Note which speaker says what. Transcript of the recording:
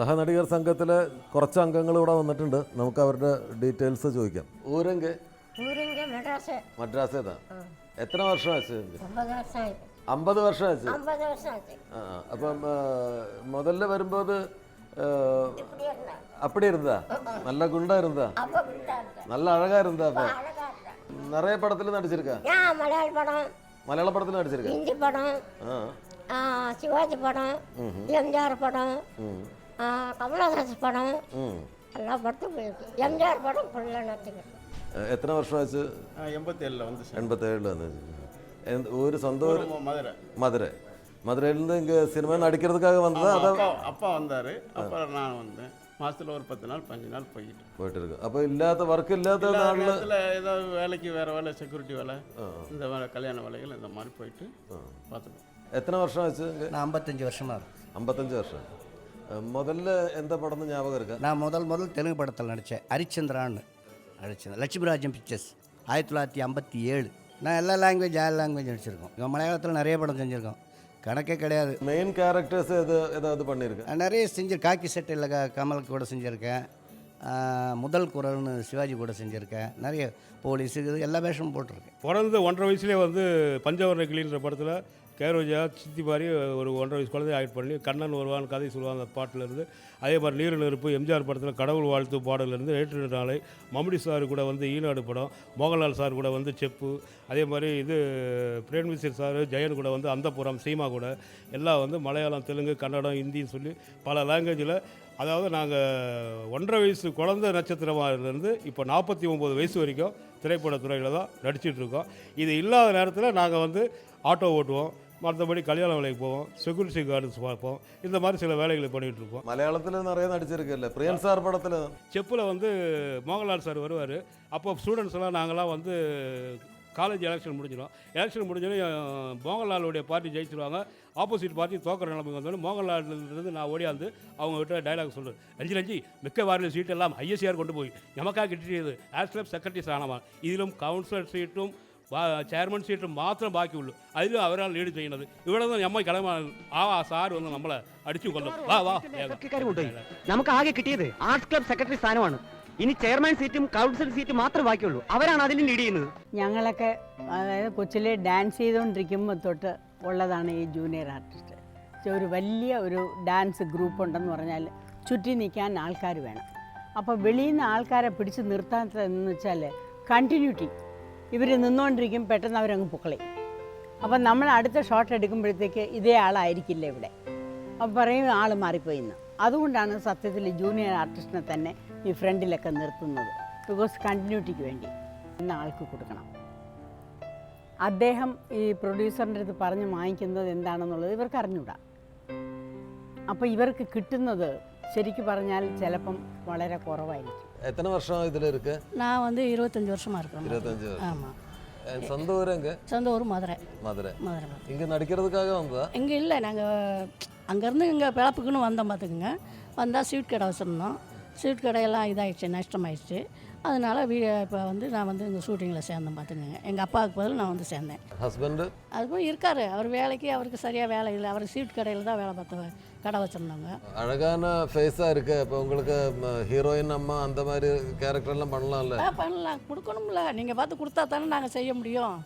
Speaker 1: സഹനടികർ സംഘത്തിലെ കുറച്ച് അംഗങ്ങൾ ഇവിടെ വന്നിട്ടുണ്ട്. നമുക്ക് അവരുടെ ഡീറ്റെയിൽസ് ചോദിക്കാം. ഊരങ്ക്. മദ്രാസ. എത്ര വർഷം
Speaker 2: വർഷമായി.
Speaker 1: അമ്പത് വർഷമായി അപ്പം
Speaker 2: മുതല്ല വരുമ്പോ
Speaker 1: അപ്പടി ഇരുന്നാ നല്ല
Speaker 2: ഗുണ്ടാ ഇരുന്നാ നല്ല
Speaker 1: അഴകാ ഇരുന്നാ അപ്പൊ
Speaker 2: നിറയെ പടത്തിൽ
Speaker 1: നടിച്ചിരിക്ക?
Speaker 2: മലയാള പടത്തിൽ നടിച്ചിരിക്കാം? ശിവാജി പടം.
Speaker 1: എംജാർ
Speaker 2: പടം. கமலஹாசன் படம் எல்லா படத்தும் போயிருக்கு. எம்ஜிஆர் படம்
Speaker 1: எத்தனை வருஷம் ஆச்சு?
Speaker 3: எண்பத்தேழில் வந்து
Speaker 1: எண்பத்தேழில் வந்து ஒரு சொந்த
Speaker 3: மதுரை.
Speaker 1: மதுரை. மதுரையிலேருந்து இங்கே சினிமா நடிக்கிறதுக்காக வந்ததா? அதான்
Speaker 3: அப்பா வந்தார். அப்புறம் நான் வந்தேன் மாதத்தில் ஒரு பத்து நாள் பஞ்சு நாள் போயிட்டு.
Speaker 1: போயிட்டு இருக்கு அப்போ இல்லாத ஒர்க் இல்லாத நாளில்
Speaker 3: ஏதாவது வேலைக்கு வேறு வேலை செக்யூரிட்டி வேலை இந்த வேலை கல்யாண வேலைகள் இந்த மாதிரி போயிட்டு பார்த்துக்கணும்
Speaker 1: எத்தனை வருஷம் ஆச்சு?
Speaker 4: நான் ஐம்பத்தஞ்சு வருஷமாக
Speaker 1: ஐம்பத்தஞ்சு வருஷம். முதல்ல எந்த படம்னு ஞாபகம் இருக்கா?
Speaker 4: நான் முதல் முதல் தெலுங்கு படத்தில் நடித்தேன் ஹரிச்சந்திரான்னு நடிச்சேன். லட்சுமிராஜன் பிக்சர்ஸ் ஆயிரத்தி தொள்ளாயிரத்தி ஐம்பத்தி ஏழு. நான் எல்லா லாங்குவேஜ் ஆல் லாங்குவேஜ் நடிச்சிருக்கோம். இங்கே மலையாளத்தில் நிறைய படம் செஞ்சுருக்கோம் கணக்கே கிடையாது.
Speaker 1: மெயின் கேரக்டர்ஸ் எது ஏதாவது பண்ணியிருக்கேன்
Speaker 4: நிறைய செஞ்சு காக்கி செட்டில் க கமல் கூட செஞ்சுருக்கேன். முதல் குரல்னு சிவாஜி கூட செஞ்சுருக்கேன். நிறைய போலீஸ் இது எல்லா வேஷமும் போட்டிருக்கேன்.
Speaker 5: பிறந்து ஒன்றரை வயசுலேயே வந்து பஞ்சவர்ண கிளின்ற படத்தில் கேரோஜா சித்தி மாதிரி ஒரு ஒன்றரை வயசு குழந்தைய ஆக்ட் பண்ணி கண்ணன் வருவான் கதை சொல்லுவான் அந்த பாட்டிலேருந்து அதே மாதிரி நீர் நெருப்பு எம்ஜிஆர் படத்தில் கடவுள் வாழ்த்து பாடலேருந்து ஏற்று நாளை மம்முடி சார் கூட வந்து ஈனாடு படம் மோகன்லால் சார் கூட வந்து செப்பு அதே மாதிரி இது பிரேம்மிசிர் சார் ஜெயன் கூட வந்து அந்தபுரம் சீமா கூட எல்லாம் வந்து மலையாளம் தெலுங்கு கன்னடம் ஹிந்தின்னு சொல்லி பல லாங்குவேஜில் அதாவது நாங்கள் ஒன்றரை வயசு குழந்தை நட்சத்திரமாகலேருந்து இப்போ நாற்பத்தி ஒம்பது வயசு வரைக்கும் திரைப்படத்துறையில் தான் நடிச்சிட்ருக்கோம் இது இல்லாத நேரத்தில் நாங்கள் வந்து ஆட்டோ ஓட்டுவோம். மற்றபடி கல்யாண வேலைக்கு போவோம் செக்யூரிட்டி கார்டு பார்ப்போம். இந்த மாதிரி சில வேலைகளை பண்ணிகிட்டு இருப்போம்
Speaker 1: மலையாளத்தில் நிறைய நடிச்சிருக்குல்ல. பிரியன் சார் படத்தில்.
Speaker 5: செப்பில் வந்து மோகன்லால் சார் வருவார். அப்போ ஸ்டூடெண்ட்ஸ்லாம் நாங்களாம் வந்து காலேஜ் எலெக்ஷன் முடிஞ்சிடும். எலெக்ஷன் முடிஞ்சோடனே மோகன்லாலுடைய பார்ட்டி ஜெயிச்சிருவாங்க. ஆப்போசிட் பார்ட்டி தோக்கிற நிலைமை வந்தோடனே மோகன்லாலிருந்து நான் ஓடியாந்து அவங்க விட்ட டைலாக் சொல்கிறேன் ரஞ்சி ரஞ்சி மிக்க வாரில் சீட்டெல்லாம் ஐஎஸ்சிஆர் கொண்டு போய். நமக்காக கிட்டியது ஆஸ் செக்ரட்டரி ஸ்தானமாக இதிலும் கவுன்சிலர் சீட்டும் ചെയർമാൻ സീറ്റ് മാത്രം ബാക്കിയുള്ളൂ. അതിലും അവരാണ് ലീഡ് ചെയ്യുന്നത്. ഇവിടെ നിന്ന് നമ്മൾ കിളമാണ് ആ സാർ വന്ന് നമ്മളെ അടിച്ചു കൊല്ലും. വാ വാ.
Speaker 6: നമുക്ക് ആകെ കിട്ടിയത് ആർട്സ് ക്ലബ് സെക്രട്ടറി സ്ഥാനമാണ്. ഇനി ചെയർമാൻ സീറ്റും കൗൺസിൽ സീറ്റും മാത്രം ബാക്കിയുള്ളൂ. അവരാണ് അതിലും ലീഡ് ചെയ്യുന്നത്.
Speaker 7: ഞങ്ങളൊക്കെ അതായത് കൊച്ചിലെ ഡാൻസ് ചെയ്തുകൊണ്ടിരിക്കുമ്പോൾ തൊട്ട് ഉള്ളതാണ് ഈ ജൂനിയർ ആർട്ടിസ്റ്റ് ഒരു വലിയ ഒരു ഡാൻസ് ഗ്രൂപ്പ് ഉണ്ടെന്ന് പറഞ്ഞാൽ ചുറ്റി നിൽക്കാൻ ആൾക്കാർ വേണം. അപ്പോൾ വെളിയിൽ നിന്ന് ആൾക്കാരെ പിടിച്ച് നിർത്താത്തതെന്ന് വെച്ചാൽ കണ്ടിന്യൂറ്റി ഇവർ നിന്നുകൊണ്ടിരിക്കും പെട്ടെന്ന് അവരങ്ങ് പൊക്കളയും. അപ്പം നമ്മൾ അടുത്ത ഷോട്ട് എടുക്കുമ്പോഴത്തേക്ക് ഇതേ ആളായിരിക്കില്ല ഇവിടെ. അപ്പം പറയും ആൾ മാറിപ്പോയിന്ന് അതുകൊണ്ടാണ് സത്യത്തിൽ ജൂനിയർ ആർട്ടിസ്റ്റിനെ തന്നെ ഈ ഫ്രണ്ടിലൊക്കെ നിർത്തുന്നത്. ബിക്കോസ് കണ്ടിന്യൂറ്റിക്ക് വേണ്ടി എന്ന ആൾക്ക് കൊടുക്കണം. അദ്ദേഹം ഈ പ്രൊഡ്യൂസറിന്റെ അടുത്ത് പറഞ്ഞ് വാങ്ങിക്കുന്നത് എന്താണെന്നുള്ളത് ഇവർക്ക് അറിഞ്ഞൂടാ. അപ്പോൾ ഇവർക്ക് കിട്ടുന്നത് ശരിക്കു പറഞ്ഞാൽ ചിലപ്പം വളരെ കുറവായിരിക്കും.
Speaker 1: எத்தனை வருஷம் இதில் இருக்கு?
Speaker 8: நான் வந்து இருபத்தஞ்சி வருஷமாக இருக்கிறேன்
Speaker 1: இருபத்தஞ்சு வருஷம்.
Speaker 8: ஆமாம்
Speaker 1: சொந்த ஊர் எங்க?
Speaker 8: சொந்த ஊர் மதுரை.
Speaker 1: மதுரை.
Speaker 8: மதுரை
Speaker 1: இங்கே நடிக்கிறதுக்காக வந்ததா?
Speaker 8: இங்கே இல்லை நாங்கள் அங்கேருந்து இங்கே பிழப்புக்குன்னு வந்தோம் பார்த்துக்குங்க வந்தால் ஸ்வீட் கடை வச்சுருந்தோம் ஸ்வீட் கடையெல்லாம் இதாகிடுச்சு நஷ்டமாயிடுச்சு. அதனால் வீ இப்போ வந்து நான் வந்து இங்கே ஷூட்டிங்கில் சேர்ந்தேன் பார்த்துக்கங்க. எங்கள் அப்பாவுக்கு பதில் நான் வந்து சேர்ந்தேன்.
Speaker 1: ஹஸ்பண்டு
Speaker 8: அது போய் இருக்கார். அவர் வேலைக்கு அவருக்கு சரியாக வேலை இல்லை. அவர் ஸ்வீட் கடையில் தான் வேலை பார்த்து கடை வச்சுருந்தாங்க
Speaker 1: அழகான ஃபேஸாக இருக்கு. இப்போ உங்களுக்கு ஹீரோயின் அம்மா அந்த மாதிரி கேரக்டர்லாம் பண்ணலாம்ல?
Speaker 8: ஆ பண்ணலாம். கொடுக்கணும்ல. நீங்கள் பார்த்து கொடுத்தா தானே நாங்கள் செய்ய முடியும்.